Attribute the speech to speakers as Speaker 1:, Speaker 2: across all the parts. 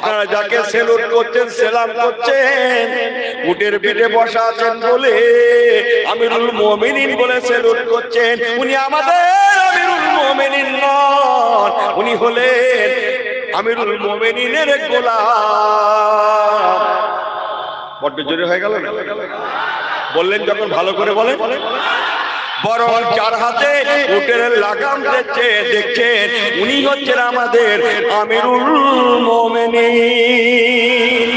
Speaker 1: আপনারা যাকে সেলুট করছেন, সেলাম করছেন, উটের পিঠে বসা আছেন বলে আমিরুল মুমিনিন বলে সেলুট করছেন। উনি আমাদের আমিরুল মুমিনিন নন, উনি হলেন আমিরুল মুমিনিনের গোলাম। বড্ড জোরে হয়ে গেল বললেন যখন ভালো করে বলেন। বরং চার হাতে উটের লাগাম দেখছে দেখছেন উনি হচ্ছেন আমাদের আমিরুল মোমেনিন।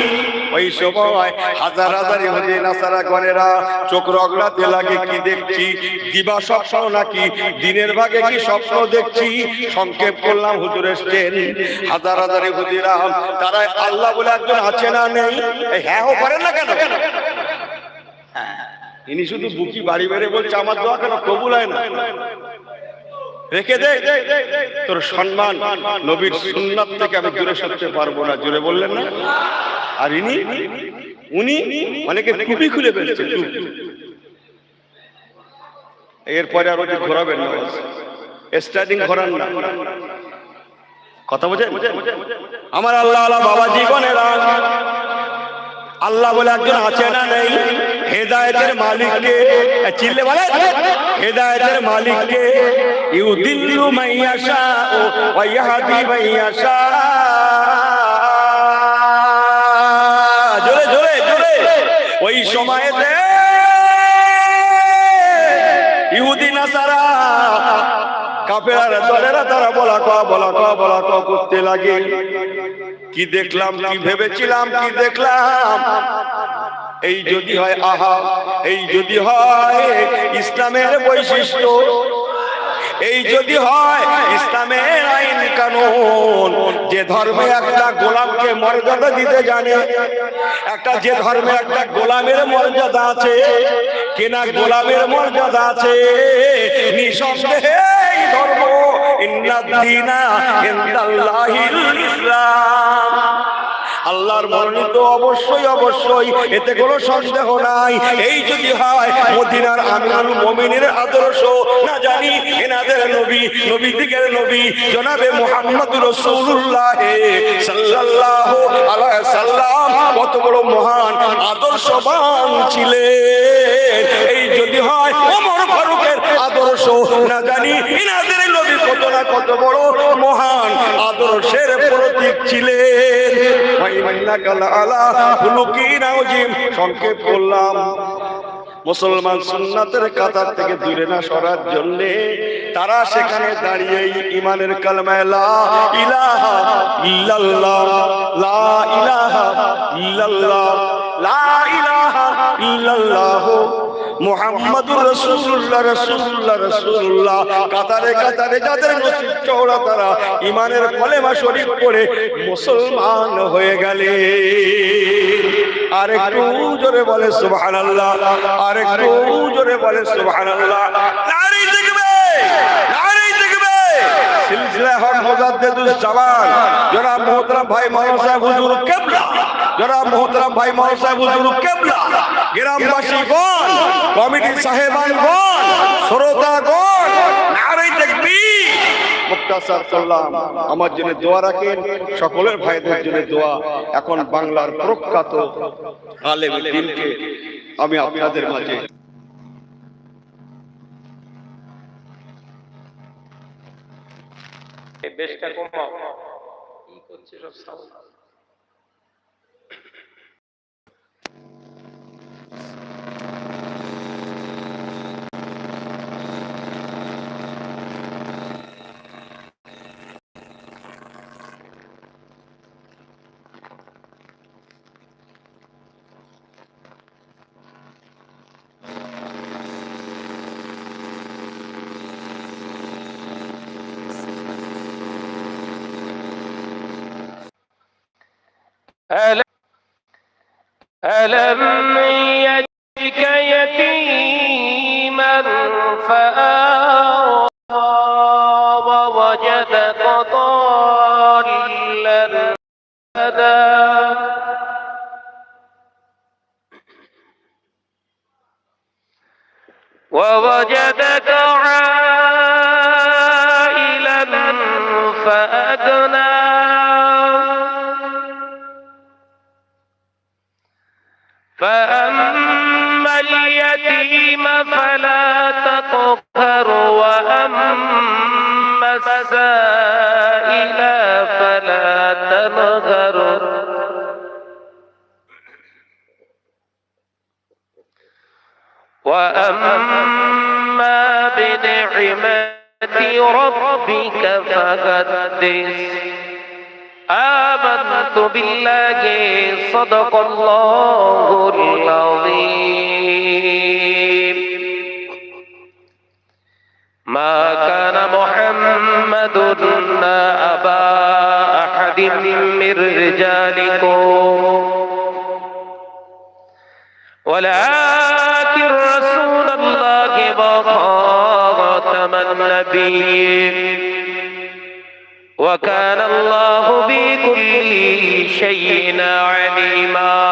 Speaker 1: ওই সময় হাজার হাজার ইহুদি নাসারা গণেরা চোখ রগড়াতে লাগে, কি দেখছি? দিবা স্বপ্ন নাকি? দিনের ভাগে কি স্বপ্ন দেখছি? সংক্ষেপ করলাম, হুজুর এসছেন। হাজার হাজার ইহুদিরা, তারা আল্লাহ বলে একজন আছে না নেই? হ্যাঁ করেন না কেন? ইনি শুধু বুকি বাড়ি বেড়ে বলছে, আমার দোয়া কেন কবুল হয় না? রেখে দে। তোর সম্মান নবীর সুন্নাত থেকে আমি দূরে সরতে পারব না জুড়ে বললেন না? আর ইনি, উনি অনেকে টুপি খুলে ফেলছে এরপরে আর ওকে ঘোরাবেন না স্টার্টিং ঘোরান না। কথা বোঝেন? আমার আল্লাহ আল্লাহ বাবা জীবনেরা আল্লাহ বলে একজন আছে না নেই? হেদায়েতের মালিককে চিল্লে বলে হেদায়েতের মালিককে ইউদিল্লু মাইয়াশা ও ওয়াইহাদি মাইয়াশা জোরে জোরে জোরে। ওই সময়তে ইহুদি নাসারা, কাফেরার, দলেরা তারা বলা ক বলা ক বলা ক করতে লাগে। কি দেখলাম, কি ভেবেছিলাম, কি দেখলাম? এই যদি হয় আহা, এই যদি হয় ইসলামের বৈশিষ্ট্য। এই যদি হয় ইসলামের আইন কানুন, যে ধর্মে একটা গোলামকে মর্যাদা দিতে জানে, একটা যে ধর্মে একটা গোলামের মর্যাদা আছে কেনা গোলামের মর্যাদা আছে, নিঃসন্দেহে ধর্ম, ইন্নাদ্দিনা ইসলাম। আল্লাহর মনোনীত অবশ্যই অবশ্যই, এতে কোনো সন্দেহ নাই। এই যদি হয়, মদিনার আমিরুল মমিনের আদর্শ, না জানি এনাদের নবী নবী দিকের নবী, জনাবে মোহাম্মদ রসুল্লাহ সাল্লাহ আল্লাহ সাল্লাম কত বড় মহান, আদর্শবান ছিলেন। এই যদি হয়, ওমর ফারুকের আদর্শ না জানি এনাদের নবী কত না কত বড় মহান আদর্শের প্রতীক ছিলেন। সংক্ষেপ করলাম। মুসলমান সুন্নাতের কাতার থেকে দূরে না সরার জন্য তারা সেখানে দাঁড়িয়ে ইমানের কালমায় ইলাহা ইল্লাল্লাহ, লা ইলাহা ইল্লাল্লাহ, লা ইলাহা ইল্লাল্লাহ মুহাম্মাদুর রাসূলুল্লাহ রাসূলুল্লাহ রাসূলুল্লাহ। কাতারে কাতারে যাদের নসিব চওড়া, তারা ইমানের কলেমা শরীফ পড়ে মুসলমান হয়ে গেলে। আর একটু জোরে বলে সুবহানাল্লাহ আর একটু জোরে বলে সুবহানাল্লাহ। নারী দেখবে নারী দেখবে। সিলসিলা হক মুজাদ্দিদুস জামান জনাব মোহতরম ভাই, মাওলানা সাহেব, হুজুর কেবলা। জনাব মোহতরম ভাই মাওলানা সাহেব হুজুর, কেবলা গ্রামবাসীগণ কমিটি সাহেবানগণ, শ্রোতাগণ, নারী দেখবি আমার জন্য দোয়া রাখেন, সকলের ভাইদের জন্য দোয়া। এখন বাংলার প্রখ্যাত আলেম আমি আপনাদের মাঝে
Speaker 2: বেশটা কমাও। কি করছে সব ألم يجدك يتيما فآوى وأما بنعمة ربك فحدث آمنت بالله صدق الله العظيم ما كان محمد أبا أحد من رجالكم ولكن وخاتم النبيين. وكان الله بكل شيء عليما.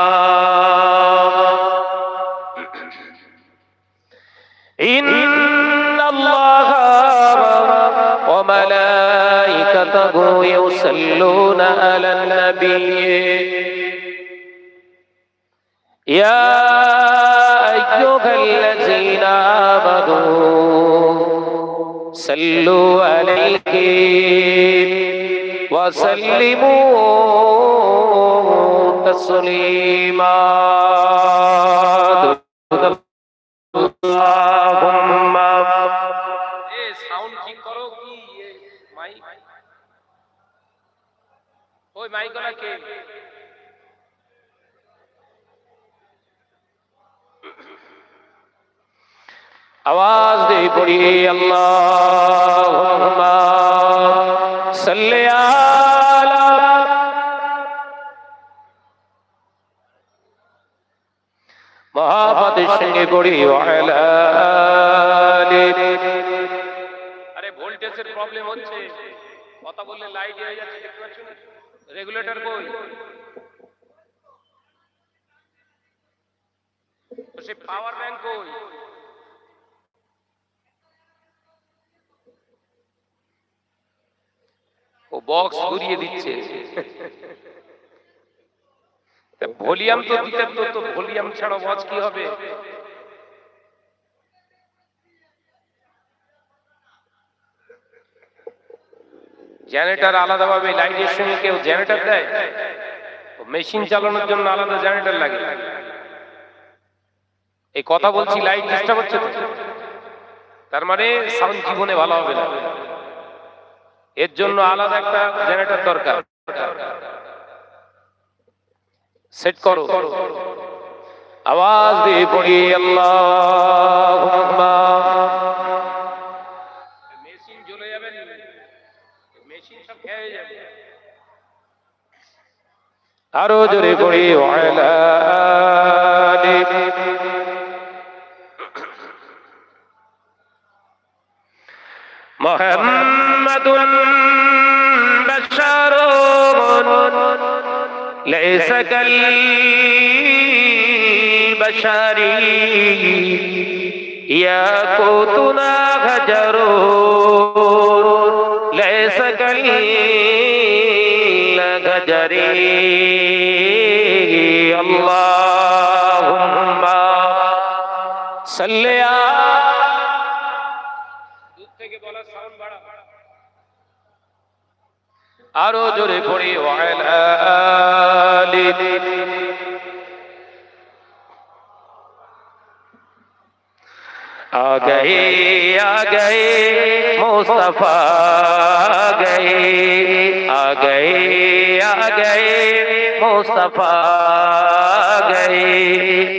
Speaker 2: إن الله وملائكته يصلون على النبي. يا صلوا عليه وسلموا تسليما اللهم এ সাউন্ড ঠিক করো কি মাইক ওই মাইক ওলা কে আওয়াজ দিয়ে পড়ি, আল্লাহুম্মা সাল্লি আলা মহাপাতের সঙ্গে পড়ি আরে ভোল্টেজের প্রবলেম হচ্ছে। কথা বললে লাইট হয়ে যাচ্ছে রেগুলেটর কই? তো সে পাওয়ার ব্যাংক কই? ও বক্স ঘুরিয়ে দিচ্ছে। ভলিউম তো দিতে তো তো ভলিউম ছাড়া ওয়াজ কি হবে? জেনারেটর আলাদাভাবে লাইটের সঙ্গে কেউ জেনারেটর দেয়? মেশিন চালানোর জন্য আলাদা জেনারেটর লাগে। এই কথা বলছি লাইট ডিস্টার্ব হচ্ছে তার মানে সাউন্ড জীবনে ভালো হবে না। এর জন্য আলাদা একটা জেনারেটর দরকার। সেট করো। আওয়াজ দিয়ে পড়ি আল্লাহ মেশিন জ্বলে যাবে মেশিন সব খেয়ে যাবে। আরও জোরে পড়ি, ওয়ালা محمد بشر ليس كالبشر. ياقوتنا هجر. ليس كالهجر. اللهم আরো জোরে পড়ি آ گئے آ گئے مصطفى أجي أجي آ گئے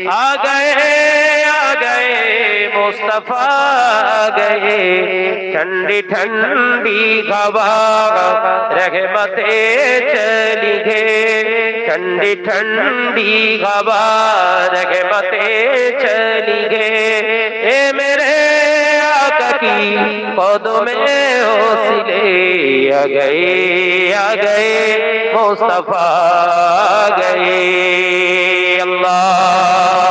Speaker 2: أجي گئے मुस्तफ़ा गए। ठंडी ठंडी हवा रहमते चली गए। ठंडी ठंडी हवा रहमते चली गए। ए मेरे आका की कदमे ओसिले आ गए आ गए। मुस्तफ़ा गए। अल्लाहुम्मा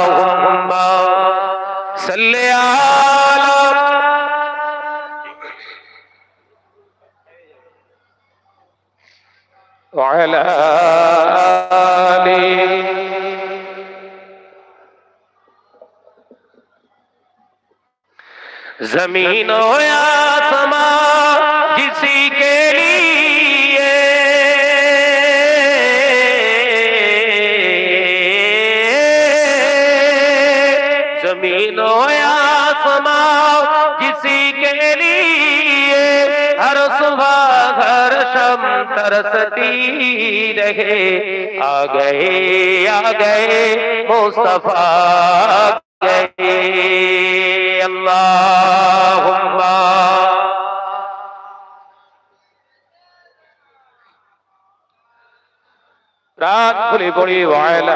Speaker 2: وعلى آله زمین و یا سما جسی तरसती रहे। आ गए आ गए मुस्तफ़ा गए। अल्लाह रात खुली बड़ी वायला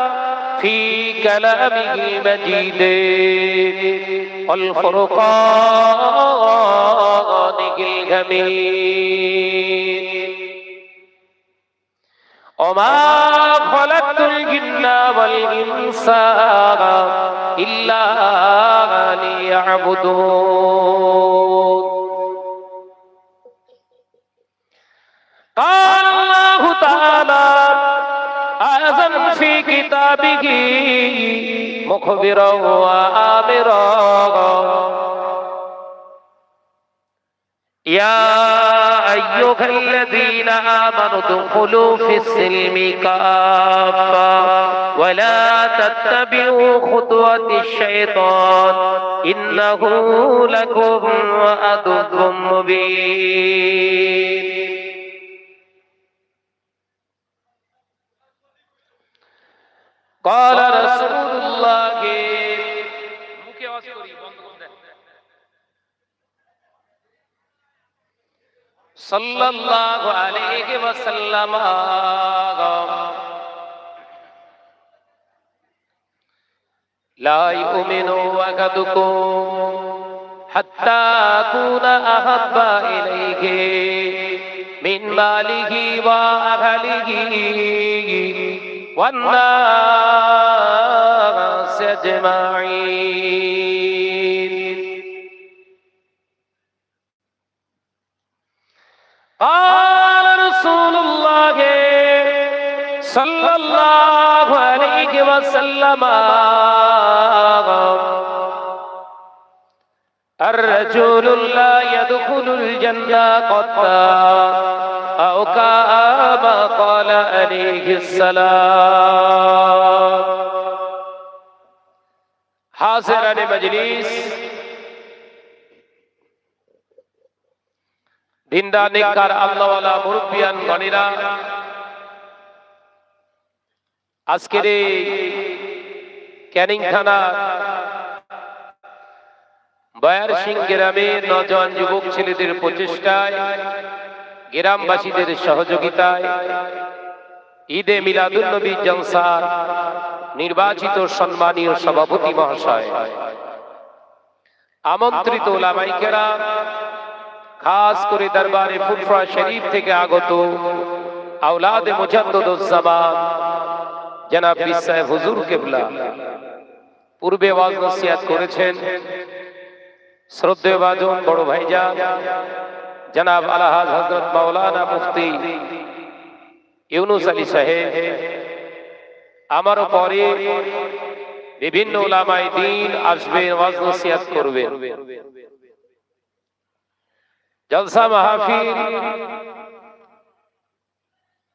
Speaker 2: في كلامه المجيد والفرقان الحميد وما خلقت الجن والإنس إلا ليعبدون قال مخبرا وآمرا يا أيها الذين آمنوا ادخلوا في السلم كافة ولا تتبعوا خطوات الشيطان إنه لكم عدو مبين قال رسول صلى الله عليه وسلم لا يؤمن وقدكم حتى أكون أحب إليه من ماله وأهله والناس أجمعين قال رسول الله صلى الله عليه وسلم الرجل لا يدخل الجنة قط أو كما قال عليه السلام حاضران مجلس আজকের ক্যানিং থানা বয়ার সিং গ্রামের নজওয়ান যুবক ছেলেদের প্রচেষ্টায়, গ্রামবাসীদের সহযোগিতায় ঈদে মিলাদুল নবী জলসার নির্বাচিত সম্মানীয় সভাপতি মহাশয়, আমন্ত্রিত ওলামাইকেরা খাস করে দরবারে ফুফরা শরীফ থেকে আগত আওলাদে মুজাদ্দুজ্জামান জনাব বিসায় হুজুর কেবলা। পূর্বে ওয়াজ নসিহত করেছেন। শ্রদ্ধেয় বাজন বড় ভাইজান। জনাব আলহাজ হযরত মাওলানা মুফতি ইউনুস আলী সাহেব। আমারও পরে বিভিন্ন ওলামায়ে দ্বীন আসবে ওয়াজ নসিহত করবেন। জলসা মাহফিল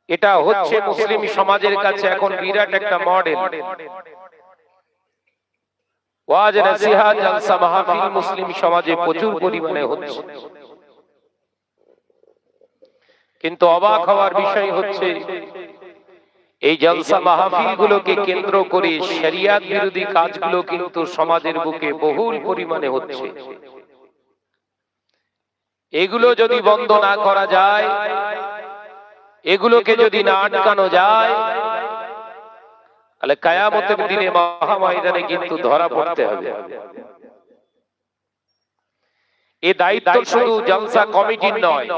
Speaker 2: এটা হচ্ছে মুসলিম সমাজের কাছে এখন বিরাট একটা মডেল। ওয়াজ নসিহত জলসা মাহফিল মুসলিম সমাজে প্রচুর পরিমাণে হচ্ছে। কিন্তু অবাক হওয়ার বিষয় হচ্ছে, এই জলসা মাহফিল গুলোকে কেন্দ্র করে শরিয়াত বিরোধী কাজগুলো কিন্তু সমাজের বুকে বহুল পরিমাণে হচ্ছে। এগুলো যদি বন্ধ না করা যায় এগুলোকে যদি না আটকানো যায় তাহলে কায়ামতের দিনে মহাময়দানে কিন্তু ধরা পড়তে হবে। এ দায়িত্ব শুধু জলসা কমিটির নয়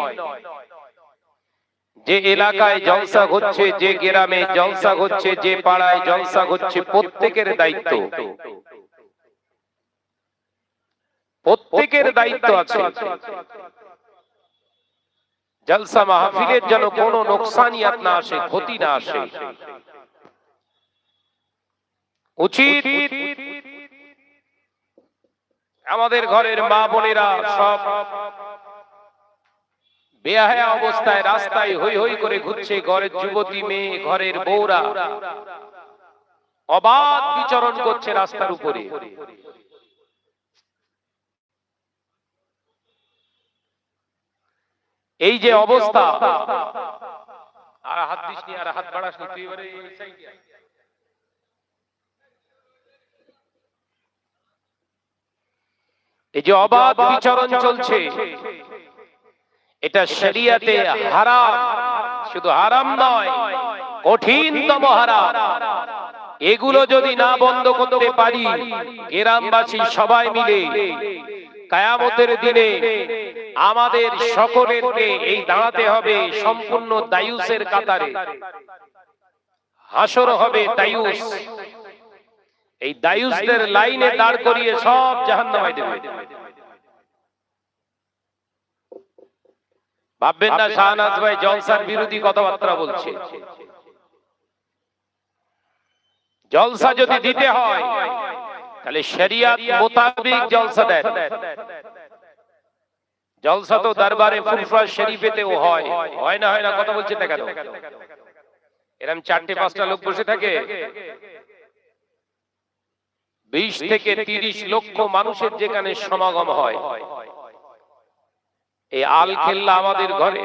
Speaker 2: যে এলাকায় জলসা হচ্ছে যে গ্রামে জলসা হচ্ছে যে পাড়ায় জলসা হচ্ছে প্রত্যেকের দায়িত্ব। প্রত্যেকের দায়িত্ব আছে। জলসা মাহফিলের যেন কোনো নোকসানিয়াত না আসে, ক্ষতি না আসে। উচিত আমাদের ঘরের মা বোনেরা সব বেহায়া অবস্থায় রাস্তায় হই হই করে ঘুরছে ঘরের যুবতী মেয়ে, ঘরের বউরা। অবাধ বিচরণ করছে রাস্তার উপরে। এই যে অবস্থা। আর হাত দিস আর হাত বাড়াস নি, তুই এবারে এই এই যে অবাধ বিচরণ চলছে। এটা শরিয়াতে হারাম শুধু হারাম নয় কঠিনতম হারাম। এগুলো যদি না বন্ধ করতে পারি গ্রামবাসী সবাই মিলে কায়ামতের দিনে আমাদের সকলেরকে এই দাঁড়াতে হবে সম্পূর্ণ দায়ুসের কাতারে। হাসর হবে দায়ুস। এই দায়ুসদের লাইনে দাঁড় করিয়ে সব জাহান্নামায় দেবে। ভাববেন না শাহনাজ ভাই জলসার বিরোধী কথাবার্তা বলছে। জলসা যদি দিতে হয় তাহলে শরিয়াত মোতাবেক জলসা দেন। জলসা তো দরবারে ফুরফুরা শরীফেতেও হয়। হয় না হয় না, কথা বলছেন না কেন? এরকম চারটে, পাঁচটা লোক বসে থাকে। বিশ থেকে তিরিশ লক্ষ মানুষের যেখানে সমাগম হয়। এই আল খেল্লা আমাদের ঘরে।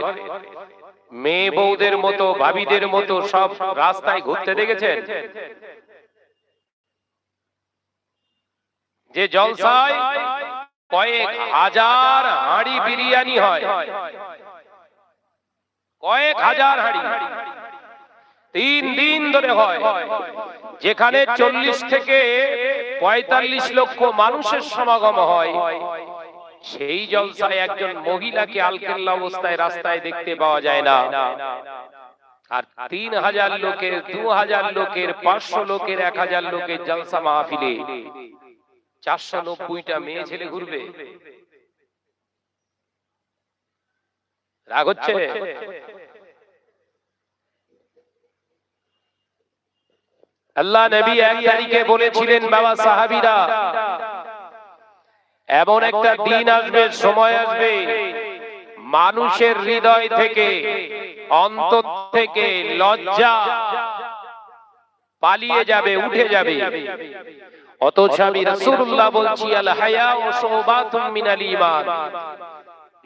Speaker 2: মেয়ে বউদের মতো, ভাবিদের মতো সব রাস্তায় ঘুরতে দেখেছেন? যে জলসায় কয়েক হাজার হাঁড়ি বিরিয়ানি হয়। কয়েক হাজার হাঁড়ি। তিন দিন ধরে হয়। যেখানে চল্লিশ থেকে পঁয়তাল্লিশ লক্ষ মানুষের সমাগম হয়। সেই জলসায় একজন মহিলাকে আলকেল্লা অবস্থায় রাস্তায় দেখতে পাওয়া যায় না। আর তিন হাজার লোকের, দু হাজার লোকের, পাঁচশো লোকের, এক হাজার লোকের জলসা মাহফিলে। চারশো নব্বইটা মেয়ে ছেলে ঘুরবে। রাগ হচ্ছে? আল্লাহ নবী এক তারিখে বলেছিলেন বাবা সাহাবিরা এমন একটা দিন আসবে সময় আসবে। মানুষের হৃদয় থেকে অন্তর থেকে লজ্জা পালিয়ে যাবে উঠে যাবে। অথচ আমি রাসূলুল্লাহ বলছি আল হায়া ও শুবাতুম মিনাল ঈমান।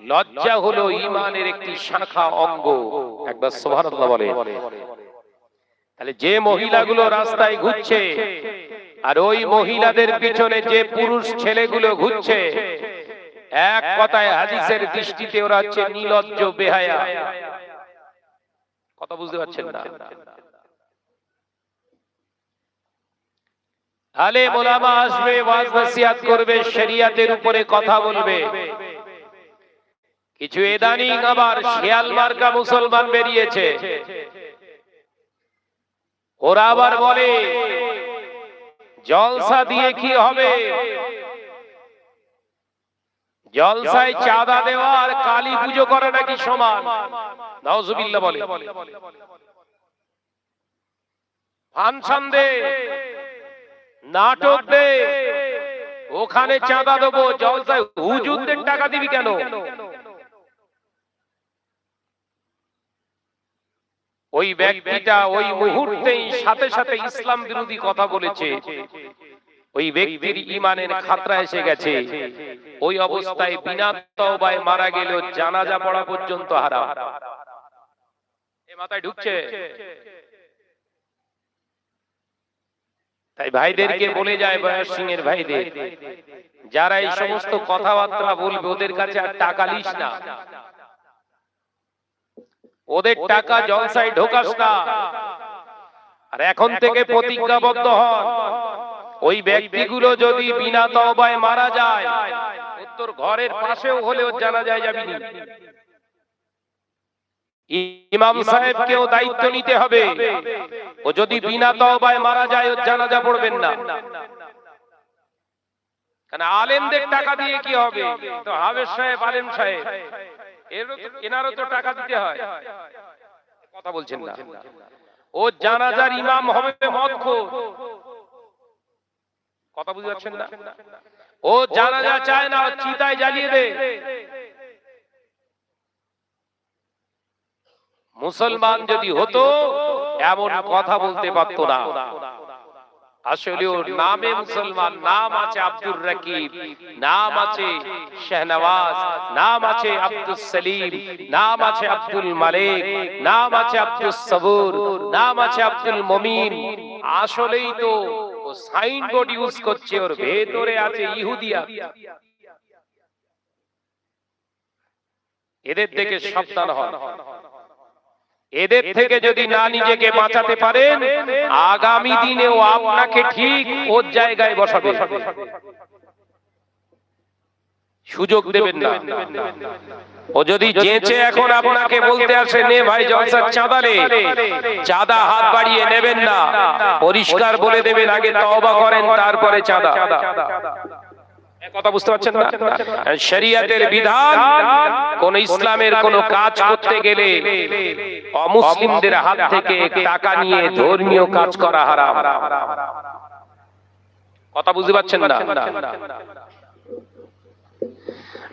Speaker 2: লজ্জা হলো ঈমানের একটি শাখা অঙ্গ। একবার সুবহানাল্লাহ বলে তাহলে যে মহিলাগুলো রাস্তায় ঘুরছে আর ওই মহিলাদের পিছনে যে পুরুষ ছেলেগুলো ঘুরছে এক কথায় হাদিসের দৃষ্টিতে ওরা হচ্ছে নিলজ্জ বেহায়া। কথা বুঝতে পারছেন না? আলে মোলামা আসবে ওয়াজ নসিহত করবে শরিয়াতের উপরে কথা বলবে। কিছু এদানিং আবার শিয়াল মার্কা মুসলমান বেরিয়েছে। ওরা আবার বলে জলসা দিয়ে কি হবে? জলসায় চাঁদা দেওয়া আর কালী পুজো করা নাকি সমান? বলে। ফাংশন দে। নাটক দে। ওখানে চাঁদা দেবো জলসায় হুজুরদের টাকা দিবি কেন? ওই ব্যক্তিটা ওই মুহূর্তেই সাথে সাথে ইসলাম বিরোধী কথা বলেছে। ওই ব্যক্তির ইমানের খাতরা এসে গেছে। ওই অবস্থায় বিনা তওবায় মারা গেল জানাজা পড়া পর্যন্ত হারাম। এ মাথায় ঢুকছে? তাই ভাইদেরকে বলে যায় বয়স সিং এর ভাইদের। যারা এই সমস্ত কথাবার্তা বলবে ওদের কাছে আর টাকা লিস না। ওদের টাকা জলসায় ঢোকাস না। আর এখন থেকে প্রতিজ্ঞাবদ্ধ হন। ওই ব্যক্তিগুলো যদি বিনা তওবায় মারা যায় তোর ঘরের পাশেও হলেও জানা যায় যাবি না। ইমাম সাহেবকেও দায়িত্ব নিতে হবে। ও যদি বিনা তওবায় মারা যায় ওর জানাজা পড়বেন না। কারণ আলেমদের টাকা দিয়ে কি হবে? তো হাবেজ সাহেব আলেম সাহেব এরও এনারও তো টাকা দিতে হয়। কথা বলছেন না। ও জানাজার ইমাম হবে কথা বুঝতে পারছেন না? ও জানাজা চায় না চিতায় জ্বালিয়ে দে মুসলমান যদি হতো, এমন কথা বলতে পারতো না। আসলে ওর নামে মুসলমান, নাম আছে আব্দুর রাকিব, নাম আছে শাহনওয়াজ, নাম আছে আব্দুল সলিম, নাম আছে আব্দুল মালিক, নাম আছে আব্দুল সবুর, নাম আছে আব্দুল মমিন। আসলেই তো ও সাইনবোর্ড ইউজ করছে, ওর ভেতরে আছে ইহুদিয়া। এদের থেকে সাবধান হন। এদের থেকে যদি না নিজেকে বাঁচাতে পারেন আগামী দিনেও আপনাকে ঠিক ওর জায়গায় বসাবে। সুযোগ দেবেন না। ও যদি যেচে এখন আপনাকে বলতে আসে নে ভাই জলসার চাঁদা নে চাঁদা হাত বাড়িয়ে নেবেন না। পরিষ্কার বলে দেবেন আগে তওবা করেন তারপরে চাঁদা। কথা বুঝতে পারছেন না? শরিয়াতের বিধান কোন ইসলামের কোন কাজ করতে গেলে অমুসলিমদের হাত থেকে টাকা নিয়ে ধর্মীয় কাজ করা হারাম। কথা বুঝতে পারছেন না।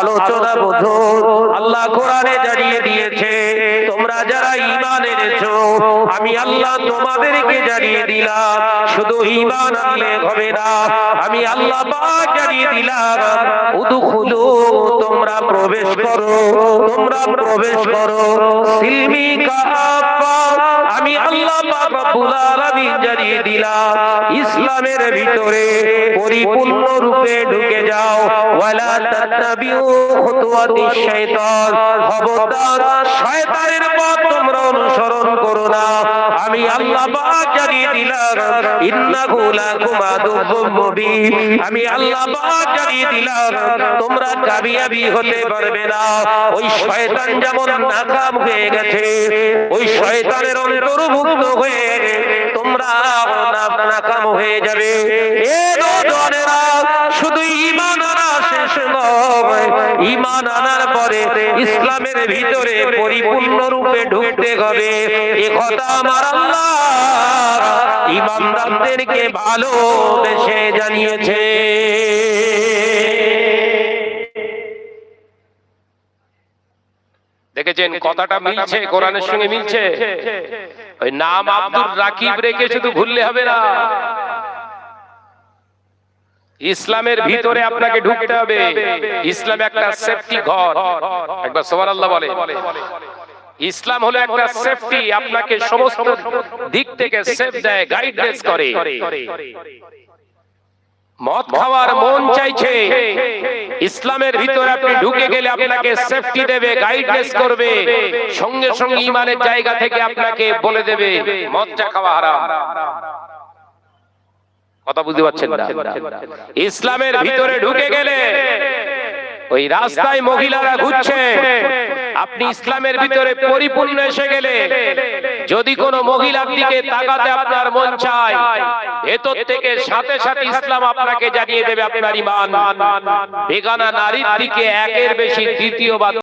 Speaker 3: আলোচনা আল্লাহ কোরআনে জানিয়ে দিয়েছে, তোমরা যারা ঈমান এনেছো, আমি আল্লাহ তোমাদেরকে জানিয়ে দিলাম, শুধু ঈমান আনলে হবে না, আমি আল্লাহ জানিয়ে দিলাম তোমরা প্রবেশ করো, তোমরা প্রবেশ করো। আমি আল্লাহ জানিয়ে দিলাম, ইসলামের ভিতরে পরিপূর্ণ রূপে ঢুকে যাও, ওয়ালা তাত্তাবিউ খুতুওয়াতি শাইতান। খবরদার শয়তানের পথ তোমরা অনুসরণ করো না। আমি আল্লাহ পাক জানিয়ে দিলাম, ইন্নাহু লাকুম আদুব্বুম মুবিন। আমি আল্লাহ পাক জানিয়ে দিলাম, তোমরা কামিয়াবি হতে পারবে না। ওই শয়তান যেমন নাকাম হয়ে গেছে, ওই শয়তানের অন্তর্ভুক্ত হয়ে তোমরা নাকাম হয়ে যাবে। এ নজনেরা ঈমান আনার পরে ইসলামের ভিতরে পরিপূর্ণ রূপে ঢুকতে হবে। এ আমার জানিয়েছে।
Speaker 2: দেখেছেন কথাটা মিলছে, কোরআনের সঙ্গে মিলছে? ওই নাম আব্দুর রাকিব রেখে শুধু ভুললে হবে না। ইসলামের ভিতরে আপনাকে ঢুকতে হবে। ইসলাম একটা সেফটি ঘর। একবার সুবহানাল্লাহ বলে। ইসলাম হলো একটা সেফটি আপনাকে সমস্ত দিক থেকে সেফ দেয় গাইডনেস করে। মদ খাওয়ার মন চাইছে। ইসলামের ভিতরে আপনি ঢুকে গেলে আপনাকে সেফটি দেবে গাইডনেস করবে। সঙ্গে সঙ্গে ইমানের জায়গা থেকে আপনাকে বলে দেবে মদটা খাওয়া হারাম। কথা বুঝতে পারছেন না। ইসলামের ভিতরে ঢুকে গেলে ওই রাস্তায় মহিলারা ঘুরছে। আপনি ইসলামের ভিতরে পরিপূর্ণ এসে গেলে যদি কোনো মহিলার দিকে তাকাতে আপনার মন চায় ভেতর থেকে সাথে সাথে ইসলাম আপনাকে জানিয়ে দেবে আপনার ইমান। বেগানা নারীর দিকে একের বেশি দ্বিতীয়বার